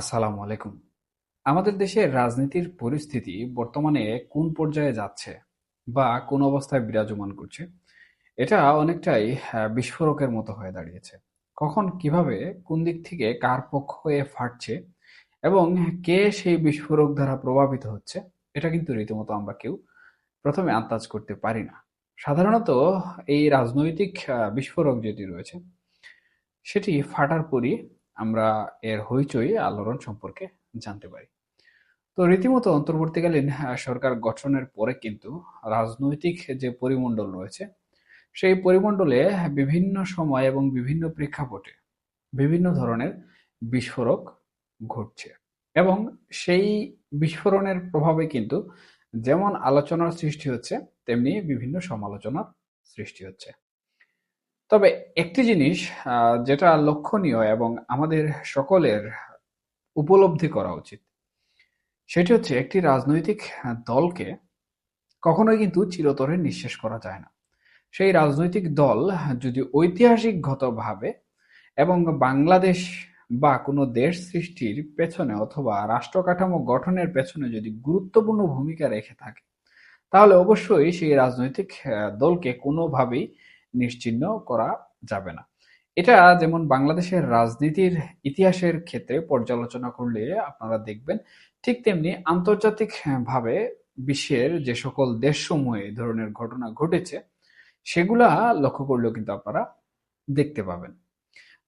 আসসালামু আলাইকুম। আমাদের দেশের রাজনীতির পরিস্থিতি বর্তমানে কোন পর্যায়ে যাচ্ছে বা কোন অবস্থায় বিরাজমান করছে, এটা অনেকটাই বিস্ফোরকের মতো হয়ে দাঁড়িয়েছে। কখন কীভাবে, কোন দিক থেকে কার পক্ষ হয়ে ফাটছে এবং কে সেই বিস্ফোরক দ্বারা প্রভাবিত হচ্ছে, এটা কিন্তু রীতিমতো আমরা কেউ প্রথমে আন্দাজ করতে পারি না। সাধারণত এই রাজনৈতিক বিস্ফোরক যেটি রয়েছে, সেটি ফাটার পরই আমরা এর হইচই আলোড়ন সম্পর্কে জানতে পারি। তো রীতিমতো অন্তর্বর্তীকালীন সরকার গঠনের পরে কিন্তু রাজনৈতিক যে পরিমণ্ডল রয়েছে, সেই পরিমণ্ডলে বিভিন্ন সময় এবং বিভিন্ন প্রেক্ষাপটে বিভিন্ন ধরনের বিস্ফোরক ঘটছে এবং সেই বিস্ফোরণের প্রভাবে কিন্তু যেমন আলোচনার সৃষ্টি হচ্ছে, তেমনি বিভিন্ন সমালোচনার সৃষ্টি হচ্ছে। তবে একটি জিনিস যেটা লক্ষণীয় এবং আমাদের সকলের উপলব্ধি করা উচিত, সেটি হচ্ছে একটি রাজনৈতিক দলকে কখনোই কিন্তু চিরতরে নিঃশেষ করা যায় না। সেই রাজনৈতিক দল যদি ঐতিহাসিকগতভাবে এবং বাংলাদেশ বা কোনো দেশ সৃষ্টির পেছনে অথবা রাষ্ট্র কাঠামো গঠনের পেছনে যদি গুরুত্বপূর্ণ ভূমিকা রেখে থাকে, তাহলে অবশ্যই সেই রাজনৈতিক দলকে কোনোভাবেই নিশ্চিহ্ন করা যাবে না। এটা যেমন বাংলাদেশের রাজনীতির ইতিহাসের ক্ষেত্রে পর্যালোচনা করলে আপনারা দেখবেন, ঠিক তেমনি আন্তর্জাতিক ভাবে বিশ্বের যে সকল দেশসমূহে ধরনের ঘটনা ঘটেছে, সেগুলা লক্ষ্য করলেও কিন্তু আপনারা দেখতে পাবেন।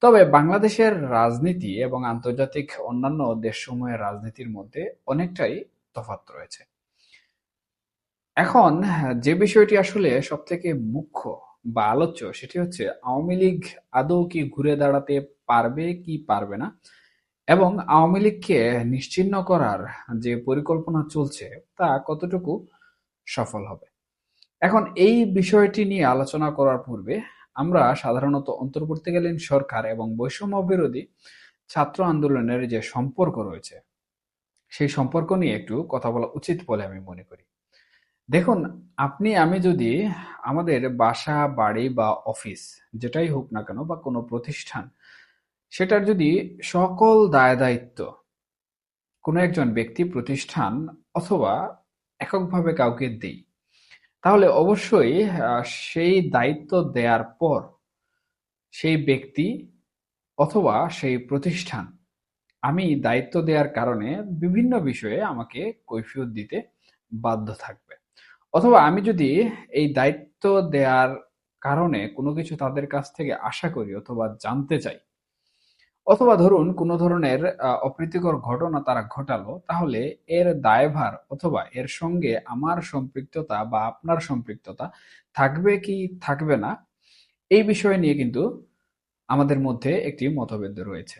তবে বাংলাদেশের রাজনীতি এবং আন্তর্জাতিক অন্যান্য দেশসমূহের রাজনীতির মধ্যে অনেকটাই তফাৎ রয়েছে। এখন যে বিষয়টি আসলে সবথেকে মুখ্য বা আলোচ্য, সেটি হচ্ছে আওয়ামী লীগ আদৌ কি ঘুরে দাঁড়াতে পারবে কি পারবে না? এবং আওয়ামী লীগকে নিশ্চিহ্ন করার যে পরিকল্পনা চলছে, তা কতটুকু সফল হবে? এখন এই বিষয়টি নিয়ে আলোচনা করার পূর্বে আমরা সাধারণত অন্তর্বর্তীকালীন সরকার এবং বৈষম্য বিরোধী ছাত্র আন্দোলনের যে সম্পর্ক রয়েছে, সেই সম্পর্ক নিয়ে একটু কথা বলা উচিত বলে আমি মনে করি। দেখুন, আপনি, আমি যদি আমাদের বাসা, বাড়ি বা অফিস যেটাই হোক না কেন বা কোনো প্রতিষ্ঠান, সেটার যদি সকল দায় দায়িত্ব কোনো একজন ব্যক্তি, প্রতিষ্ঠান অথবা এককভাবে কাউকে দেই, তাহলে অবশ্যই সেই দায়িত্ব দেওয়ার পর সেই ব্যক্তি অথবা সেই প্রতিষ্ঠান আমি দায়িত্ব দেওয়ার কারণে বিভিন্ন বিষয়ে আমাকে কৈফিয়ত দিতে বাধ্য থাকবে। অথবা আমি যদি এই দায়িত্ব দেওয়ার কারণে কোনো কিছু তাদের কাছ থেকে আশা করি অথবা জানতে চাই, অথবা ধরুন কোনো ধরনের অপ্রীতিকর ঘটনা তারা ঘটালো, তাহলে এর দায়ভার অথবা এর সঙ্গে আমার সম্পৃক্ততা বা আপনার সম্পৃক্ততা থাকবে কি থাকবে না, এই বিষয় নিয়ে কিন্তু আমাদের মধ্যে একটি মতভেদ রয়েছে।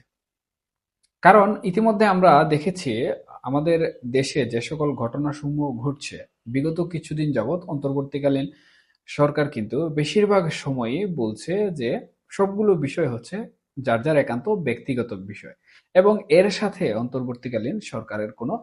কারণ ইতিমধ্যে আমরা দেখেছি আমাদের দেশে যে সকল ঘটনাসমূহ ঘটছে বিগত কিছুদিন যাবৎ অন্তর্বর্তীকালীন সরকার কিন্তু বেশিরভাগ সময়ই বলছে যে সবগুলো বিষয় হচ্ছে যার যার একান্ত ব্যক্তিগত বিষয়। এবং এর সাথে অন্তর্বর্তীকালীন সরকারের কোনো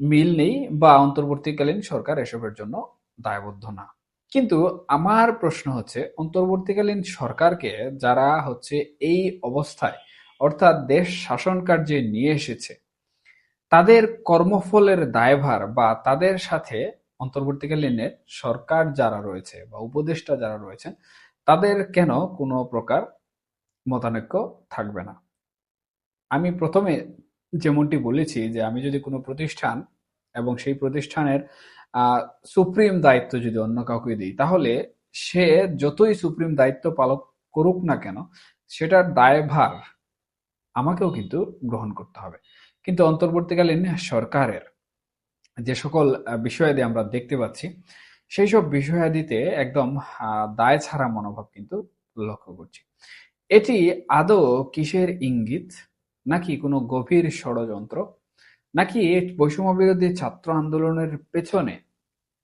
মিল নেই বা অন্তর্বর্তীকালীন সরকার এসবের জন্য দায়বদ্ধ না। কিন্তু আমার প্রশ্ন হচ্ছে, অন্তর্বর্তীকালীন সরকারকে যারা হচ্ছে এই অবস্থায়, অর্থাৎ দেশ শাসন কার্যে নিয়ে এসেছে তাদের কর্মফলের দায়ভার বা তাদের সাথে অন্তর্বর্তীকালীনের সরকার যারা রয়েছে বা উপদেষ্টা যারা রয়েছেন, তাদের কেন কোনো প্রকার মতানৈক্য থাকবে না? আমি প্রথমে যেমনটি বলেছি যে আমি যদি কোনো প্রতিষ্ঠান এবং সেই প্রতিষ্ঠানের সুপ্রিম দায়িত্ব যদি অন্য কাউকে দিই, তাহলে সে যতই সুপ্রিম দায়িত্ব পালন করুক না কেন, সেটার দায়ভার আমাকেও কিন্তু গ্রহণ করতে হবে। কিন্তু অন্তর্বর্তীকালীন সরকারের যে সকল বিষয়াদি আমরা দেখতে পাচ্ছি, সেই সব বিষয়াদিতে একদম দায় ছাড়া মনোভাব কিন্তু লক্ষ্য করছি। এটি আদৌ কিসের ইঙ্গিত? নাকি কোনো গভীর ষড়যন্ত্র? নাকি বৈষম্য বিরোধী ছাত্র আন্দোলনের পেছনে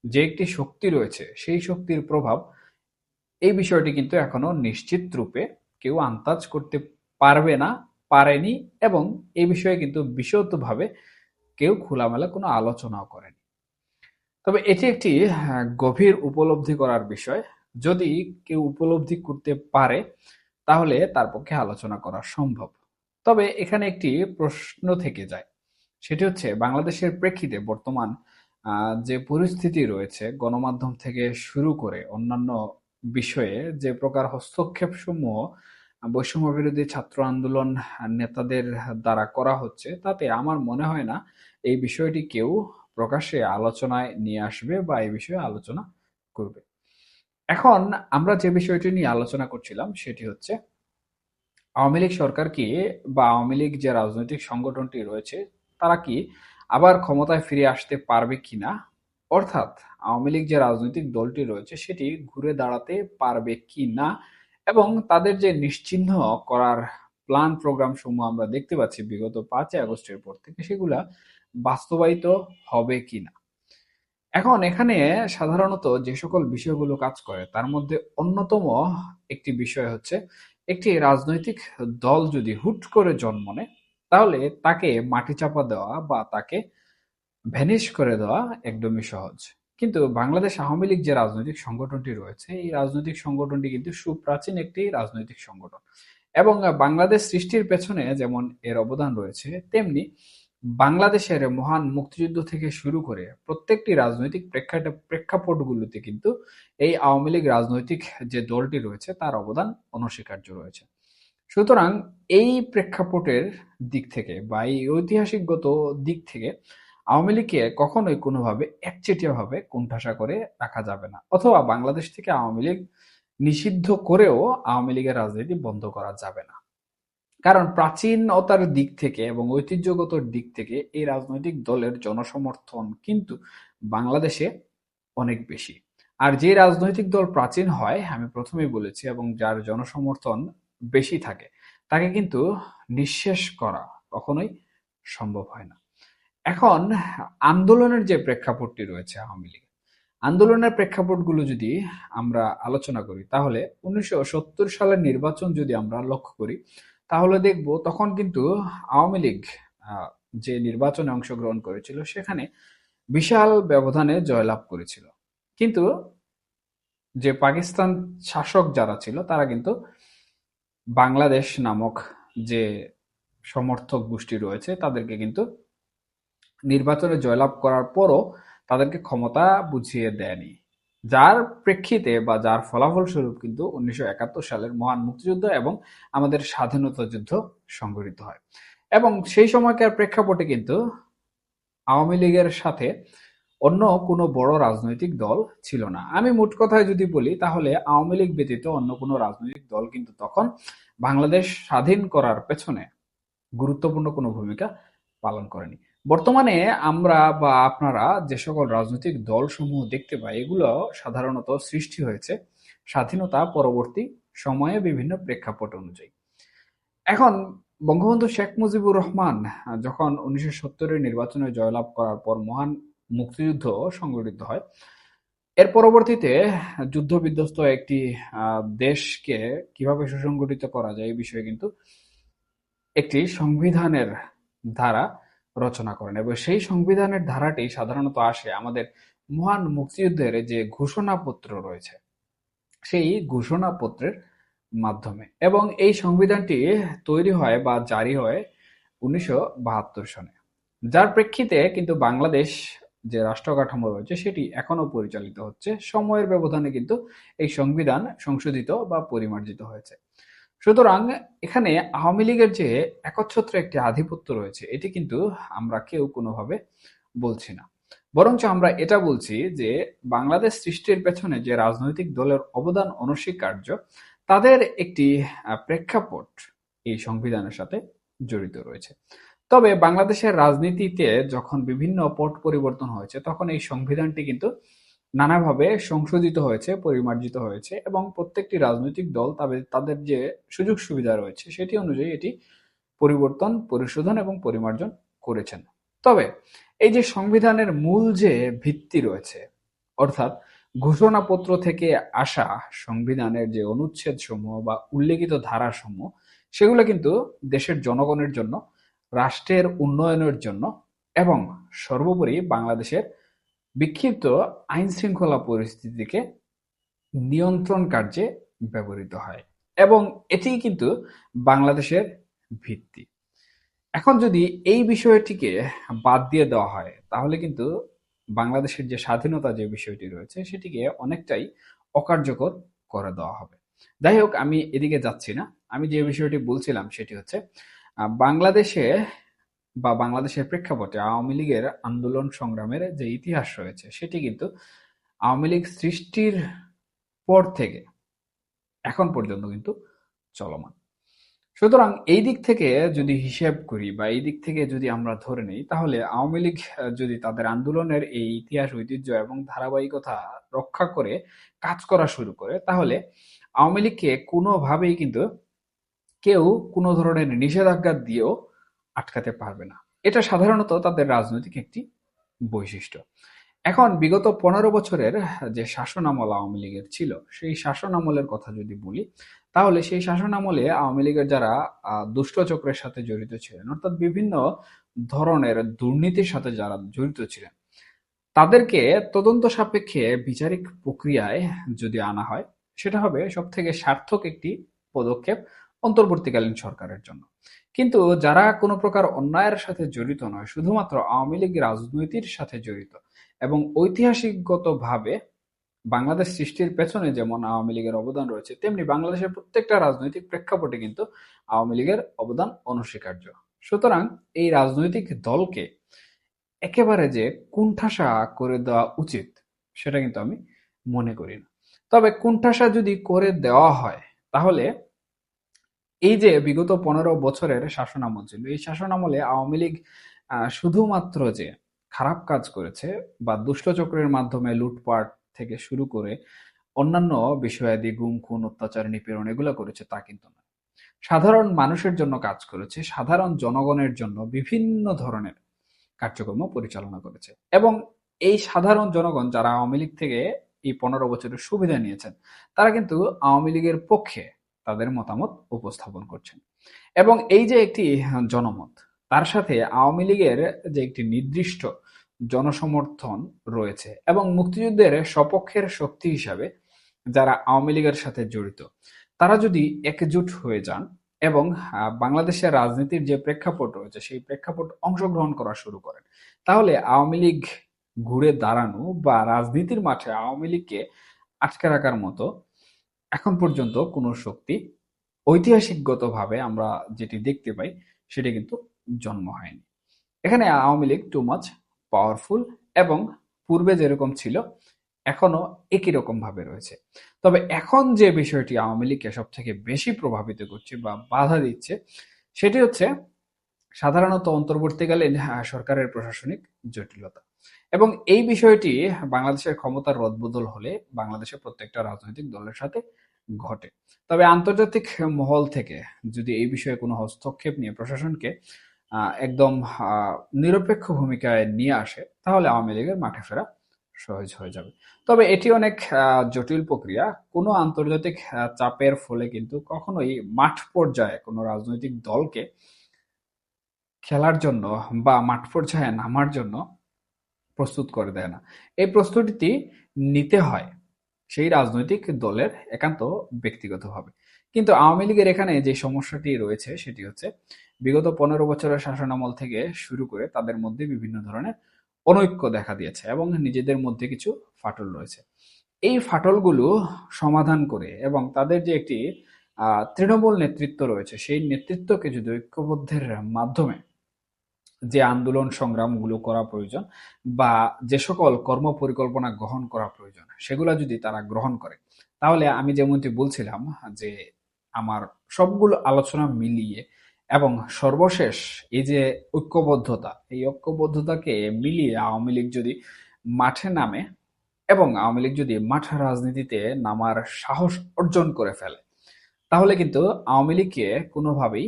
যে একটি শক্তি রয়েছে, সেই শক্তির প্রভাব? এই বিষয়টি কিন্তু এখনও নিশ্চিত রূপে কেউ আন্দাজ করতে পারবে না। পারেনি এবং এই বিষয়ে কিন্তু বিশদভাবে কেউ খোলামেলা কোনো আলোচনাও করেনি। তবে এটি একটি গভীর উপলব্ধি করার বিষয়। যদি কেউ উপলব্ধি করতে পারে, তাহলে তার পক্ষে আলোচনা করা সম্ভব। তবে এখানে একটি প্রশ্ন থেকে যায়। সেটি হচ্ছে, বাংলাদেশের প্রেক্ষিতে বর্তমান যে পরিস্থিতি রয়েছে, গণমাধ্যম থেকে শুরু করে অন্যান্য বিষয়ে যে প্রকার হস্তক্ষেপ সমূহ বৈষম্য বিরোধী ছাত্র আন্দোলন নেতাদের দ্বারা করা হচ্ছে, তাতে আমার মনে হয় না এই বিষয়টি কেউ প্রকাশ্যে আলোচনায় নিয়ে আসবে বা এই বিষয়ে আলোচনা করবে। এখন আমরা যে বিষয়টি নিয়ে আলোচনা করছিলাম সেটি হচ্ছে, আওয়ামী লীগ সরকার কি বা আওয়ামী লীগ যে রাজনৈতিক সংগঠনটি রয়েছে, তারা কি আবার ক্ষমতায় ফিরে আসতে পারবে কিনা? অর্থাৎ আওয়ামী লীগ যে রাজনৈতিক দলটি রয়েছে, সেটি ঘুরে দাঁড়াতে পারবে কি না এবং তাদের যে নিশ্চিহ্ন করার প্ল্যান প্রোগ্রাম সমূহ আমরা দেখতে পাচ্ছি বিগত পাঁচই আগস্টের পর থেকে, সেগুলা বাস্তবায়িত হবে কিনা? এখন এখানে সাধারণত যে সকল বিষয়গুলো কাজ করে, তার মধ্যে অন্যতম একটি বিষয় হচ্ছে, একটি রাজনৈতিক দল যদি হুট করে জন্ম নেয়, তাহলে তাকে মাটি চাপা দেওয়া বা তাকে ভ্যানিশ করে দেওয়া একদমই সহজ। কিন্তু বাংলাদেশ আওয়ামী লীগ যে রাজনৈতিক সংগঠনটি রয়েছে, এই রাজনৈতিক সংগঠনটি কিন্তু সুপ্রাচীন একটি রাজনৈতিক সংগঠন। এবং বাংলাদেশ সৃষ্টির পেছনে যেমন এর অবদান রয়েছে, তেমনি বাংলাদেশের মহান মুক্তিযুদ্ধ থেকে শুরু করে প্রত্যেকটি রাজনৈতিক প্রেক্ষাপটগুলোতে কিন্তু এই আওয়ামী লীগ রাজনৈতিক যে দলটি রয়েছে, তার অবদান অনস্বীকার্য রয়েছে। সুতরাং এই প্রেক্ষাপটের দিক থেকে বা এই ঐতিহাসিকগত দিক থেকে আওয়ামী লীগকে কখনোই কোনোভাবে একচেটিয়াভাবে কোণঠাসা করে রাখা যাবে না। অথবা বাংলাদেশ থেকে আওয়ামী লীগ নিষিদ্ধ করেও আওয়ামী লীগের রাজনীতি বন্ধ করা যাবে না। কারণ প্রাচীনতার দিক থেকে এবং ঐতিহ্যগত দিক থেকে এই রাজনৈতিক দলের জনসমর্থন কিন্তু বাংলাদেশে অনেক বেশি। আর যে রাজনৈতিক দল প্রাচীন হয়, আমি প্রথমেই বলেছি, এবং যার জনসমর্থন বেশি থাকে, তাকে কিন্তু নিঃশেষ করা কখনোই সম্ভব হয় না। এখন আন্দোলনের যে প্রেক্ষাপটটি রয়েছে আওয়ামী লীগ, আন্দোলনের প্রেক্ষাপটগুলো যদি আমরা আলোচনা করি, তাহলে উনিশশো সত্তর সালের নির্বাচন যদি আমরা লক্ষ্য করি, তাহলে দেখব তখন কিন্তু আওয়ামী লীগ যে নির্বাচনে অংশগ্রহণ করেছিল, সেখানে বিশাল ব্যবধানে জয়লাভ করেছিল। কিন্তু যে পাকিস্তান শাসক যারা ছিল, তারা কিন্তু বাংলাদেশ নামক যে সমর্থক গোষ্ঠী রয়েছে, তাদেরকে কিন্তু নির্বাচনে জয়লাভ করার পরও তাদেরকে ক্ষমতা বুঝিয়ে দেয়নি। যার প্রেক্ষিতে বা যার ফলাফল স্বরূপ কিন্তু উনিশশো একাত্তর সালের মহান মুক্তিযুদ্ধ এবং আমাদের স্বাধীনতা যুদ্ধ সংঘটিত হয়। এবং সেই সময়কার প্রেক্ষাপটে কিন্তু আওয়ামী লীগের সাথে অন্য কোনো বড় রাজনৈতিক দল ছিল না। আমি মোট কথায় যদি বলি, তাহলে আওয়ামী লীগ ব্যতীত অন্য কোনো রাজনৈতিক দল কিন্তু তখন বাংলাদেশ স্বাধীন করার পেছনে গুরুত্বপূর্ণ কোনো ভূমিকা পালন করেনি। বর্তমানে আমরা বা আপনারা যে সকল রাজনৈতিক দলসমূহ দেখতে পাই, এগুলো সাধারণত সৃষ্টি হয়েছে স্বাধীনতা পরবর্তী সময়ে বিভিন্ন প্রেক্ষাপট অনুযায়ী। এখন, বঙ্গবন্ধু শেখ মুজিবুর রহমান যখন উনিশশো সত্তরের নির্বাচনে জয়লাভ করার পর মহান মুক্তিযুদ্ধ সংগঠিত হয়, এর পরবর্তীতে যুদ্ধ বিধ্বস্ত একটি দেশকে কীভাবে সুসংগঠিত করা যায় এই বিষয়ে কিন্তু একটি সংবিধানের ধারা রচনা করেন এবং সেই সংবিধানের ধারাটি সাধারণত আসে আমাদের মহান মুক্তিযুদ্ধের যে ঘোষণাপত্র রয়েছে, সেই ঘোষণাপত্রের মাধ্যমে। এবং এই সংবিধানটি তৈরি হয় বা জারি হয় উনিশশো সনে। যার প্রেক্ষিতে কিন্তু বাংলাদেশ যে রাষ্ট্র কাঠামো রয়েছে, সেটি এখনও পরিচালিত হচ্ছে। সময়ের ব্যবধানে কিন্তু এই সংবিধান সংশোধিত বা পরিমার্জিত হয়েছে। সুতরাং এখানে আওয়ামী লীগের যে একচ্ছত্র একটি আধিপত্য রয়েছে, এটি কিন্তু আমরা কেউ কোনোভাবে বলছি না। বরঞ্চ আমরা এটা বলছি যে বাংলাদেশ সৃষ্টির পেছনে যে রাজনৈতিক দলের অবদান অনস্বীকার্য, তাদের একটি প্রেক্ষাপট এই সংবিধানের সাথে জড়িত রয়েছে। তবে বাংলাদেশের রাজনীতিতে যখন বিভিন্ন পট পরিবর্তন হয়েছে, তখন এই সংবিধানটি কিন্তু নানাভাবে সংশোধিত হয়েছে, পরিমার্জিত হয়েছে এবং প্রত্যেকটি রাজনৈতিক দল তাদের তাদের যে সুযোগ সুবিধা রয়েছে সেটি অনুযায়ী এটি পরিবর্তন, পরিশোধন এবং পরিমার্জন করেছেন। তবে এই যে সংবিধানের মূল যে ভিত্তি রয়েছে, অর্থাৎ ঘোষণাপত্র থেকে আসা সংবিধানের যে অনুচ্ছেদ সমূহ বা উল্লেখিত ধারা সমূহ সেগুলো কিন্তু দেশের জনগণের জন্য, রাষ্ট্রের উন্নয়নের জন্য এবং সর্বোপরি বাংলাদেশের বিক্ষিপ্ত আইনশৃঙ্খলা পরিস্থিতিকে নিয়ন্ত্রণ কার্যে ব্যবহৃত হয় এবং এটি কিন্তু বাংলাদেশের ভিত্তি। এখন যদি এই বিষয়টিকে বাদ দিয়ে দেওয়া হয়, তাহলে কিন্তু বাংলাদেশের যে স্বাধীনতা যে বিষয়টি রয়েছে, সেটিকে অনেকটাই অকার্যকর করে দেওয়া হবে। যাই হোক, আমি এদিকে যাচ্ছি না। আমি যে বিষয়টি বলছিলাম, সেটি হচ্ছে বাংলাদেশে বা বাংলাদেশের প্রেক্ষাপটে আওয়ামী লীগের আন্দোলন সংগ্রামের যে ইতিহাস রয়েছে, সেটি কিন্তু আওয়ামী লীগ সৃষ্টির পর থেকে এখন পর্যন্ত কিন্তু চলমান। সুতরাং এই দিক থেকে যদি হিসেব করি বা এই দিক থেকে যদি আমরা ধরে নিই, তাহলে আওয়ামী লীগ যদি তাদের আন্দোলনের এই ইতিহাস, ঐতিহ্য এবং ধারাবাহিকতা রক্ষা করে কাজ করা শুরু করে, তাহলে আওয়ামী লীগকে কোনোভাবেই কিন্তু কেউ কোনো ধরনের নিষেধাজ্ঞা দিয়েও আটকাতে পারবে না। এটা সাধারণত তাদের রাজনৈতিক একটি বৈশিষ্ট্য। এখন বিগত পনেরো বছরের যে শাসন আমল আওয়ামী লীগের ছিল, সেই শাসন আমলের কথা যদি বলি, তাহলে সেই শাসন আমলে আওয়ামী লীগের যারা দুষ্ট চক্রের সাথে জড়িত ছিলেন, অর্থাৎ বিভিন্ন ধরনের দুর্নীতির সাথে যারা জড়িত ছিলেন, তাদেরকে তদন্ত সাপেক্ষে বিচারিক প্রক্রিয়ায় যদি আনা হয়, সেটা হবে সব থেকে সার্থক একটি পদক্ষেপ অন্তর্বর্তীকালীন সরকারের জন্য। কিন্তু যারা কোনো প্রকার অন্যায়ের সাথে জড়িত নয়, শুধুমাত্র আওয়ামী লীগ রাজনীতির সাথে জড়িত এবং ঐতিহাসিকগতভাবে বাংলাদেশ সৃষ্টির পেছনে যেমন আওয়ামী লীগের অবদান রয়েছে, তেমনি বাংলাদেশের প্রত্যেকটা রাজনৈতিক প্রেক্ষাপটে কিন্তু আওয়ামী লীগের অবদান অনস্বীকার্য। সুতরাং এই রাজনৈতিক দলকে একেবারে যে কুণ্ঠাসা করে দেওয়া উচিত, সেটা কিন্তু আমি মনে করি না। তবে কুণ্ঠাসা যদি করে দেওয়া হয়, তাহলে এই যে বিগত পনেরো বছরের শাসনামল ছিল, এই শাসনামলে আওয়ামী লীগ শুধুমাত্র যে খারাপ কাজ করেছে বা দুষ্টচক্রের মাধ্যমে লুটপাট থেকে শুরু করে অন্যান্য বিষয়াদি গুম, খুন, অত্যাচার, নিপীড়ন এগুলো করেছে, তা কিন্তু না সাধারণ মানুষের জন্য কাজ করেছে, সাধারণ জনগণের জন্য বিভিন্ন ধরনের কার্যক্রম পরিচালনা করেছে। এবং এই সাধারণ জনগণ যারা আওয়ামী লীগ থেকে এই পনেরো বছরের সুবিধা নিয়েছেন, তারা কিন্তু আওয়ামী লীগের পক্ষে তাদের মতামত উপস্থাপন করছেন। এবং এই যে একটি জনমত, তার সাথে আওয়ামী লীগের যে একটি নির্দিষ্ট জনসমর্থন রয়েছে এবং মুক্তিযুদ্ধের সপক্ষের শক্তি হিসাবে যারা আওয়ামী লীগের সাথে জড়িত, তারা যদি একজুট হয়ে যান এবং বাংলাদেশের রাজনীতির যে প্রেক্ষাপট রয়েছে, সেই প্রেক্ষাপট অংশগ্রহণ করা শুরু করেন, তাহলে আওয়ামী লীগ ঘুরে দাঁড়ানো বা রাজনীতির মাঠে আওয়ামী লীগকে আটকে রাখার মতো এখন পর্যন্ত কোনো শক্তি ঐতিহাসিকগতভাবে আমরা যেটি দেখতে পাই, সেটি কিন্তু জন্ম হয়নি। এখানে Awami League too much powerful এবং পূর্বে যেরকম ছিল এখনও একই রকম ভাবে রয়েছে। তবে এখন যে বিষয়টি আওয়ামী লীগকে সব থেকে বেশি প্রভাবিত করছে বা বাধা দিচ্ছে, সেটি হচ্ছে সাধারণত অন্তর্বর্তীকালীন সরকারের প্রশাসনিক জটিলতা। এবং এই বিষয়টি বাংলাদেশের ক্ষমতার রদবদল হলে বাংলাদেশের প্রত্যেকটা রাজনৈতিক দলের সাথে ঘটে। তবে আন্তর্জাতিক মহল থেকে যদি এই বিষয়ে কোনো হস্তক্ষেপ নিয়ে প্রশাসনকে একদম নিরপেক্ষ ভূমিকায় নিয়ে আসে, তাহলে আওয়ামী লীগের মাঠে ফেরা সহজ হয়ে যাবে। তবে এটি অনেক জটিল প্রক্রিয়া। কোনো আন্তর্জাতিক চাপের ফলে কিন্তু কখনোই মাঠ পর্যায়ে কোনো রাজনৈতিক দলকে খেলার জন্য বা মাঠ পর্যায়ে নামার জন্য প্রস্তুত করে দেয় না। এই প্রস্তুতিটি নিতে হয় সেই রাজনৈতিক দলের একান্ত ব্যক্তিগতভাবে। কিন্তু আওয়ামী লীগের এখানে যে সমস্যাটি রয়েছে সেটি হচ্ছে, বিগত পনেরো বছরের শাসনামল থেকে শুরু করে তাদের মধ্যে বিভিন্ন ধরনের অনৈক্য দেখা দিয়েছে এবং নিজেদের মধ্যে কিছু ফাটল রয়েছে। এই ফাটলগুলো সমাধান করে এবং তাদের যে একটি তৃণমূল নেতৃত্ব রয়েছে সেই নেতৃত্বকে যদি ঐক্যবদ্ধের মাধ্যমে যে আন্দোলন সংগ্রামগুলো করা প্রয়োজন বা যে সকল কর্ম পরিকল্পনা গ্রহণ করা প্রয়োজন, সেগুলো যদি তারা গ্রহণ করে, তাহলে আমি যেমনটি বলছিলাম যে আমার সবগুলো আলোচনা মিলিয়ে এবং সর্বশেষ এই যে ঐক্যবদ্ধতা, এই ঐক্যবদ্ধতাকে মিলিয়ে আওয়ামী লীগ যদি মাঠে নামে এবং আওয়ামী লীগ যদি মাঠ রাজনীতিতে নামার সাহস অর্জন করে ফেলে, তাহলে কিন্তু আওয়ামী লীগকে কোনোভাবেই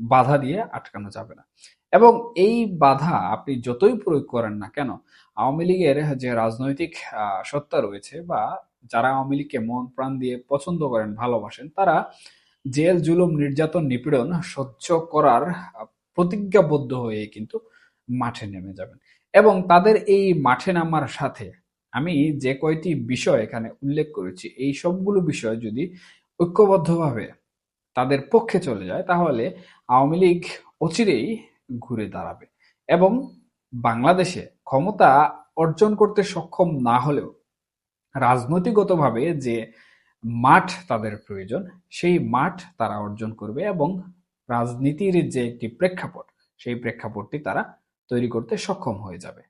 বাধা দিয়ে আটকানো যাবে না। এবং এই বাধা আপনি যতই প্রয়োগ করেন না কেন, আওয়ামী লীগের যে রাজনৈতিক সত্তা রয়েছে বা যারা আওয়ামী লীগকে মন প্রাণ দিয়ে পছন্দ করেন, ভালোবাসেন, তারা জেল, জুলুম, নির্যাতন, নিপীড়ন সহ্য করার প্রতিজ্ঞাবদ্ধ হয়ে কিন্তু মাঠে নেমে যাবেন। এবং তাদের এই মাঠে নামার সাথে আমি যে কয়টি বিষয় এখানে উল্লেখ করেছি, এই সবগুলো বিষয় যদি ঐক্যবদ্ধভাবে তাদের পক্ষে চলে যায়, তাহলে আওয়ামী লীগ অচিরেই ঘুরে দাঁড়াবে এবং বাংলাদেশে ক্ষমতা অর্জন করতে সক্ষম না হলেও রাজনৈতিকগতভাবে যে মাঠ তাদের প্রয়োজন, সেই মাঠ তারা অর্জন করবে এবং রাজনীতির যে একটি প্রেক্ষাপট, সেই প্রেক্ষাপটটি তারা তৈরি করতে সক্ষম হয়ে যাবে।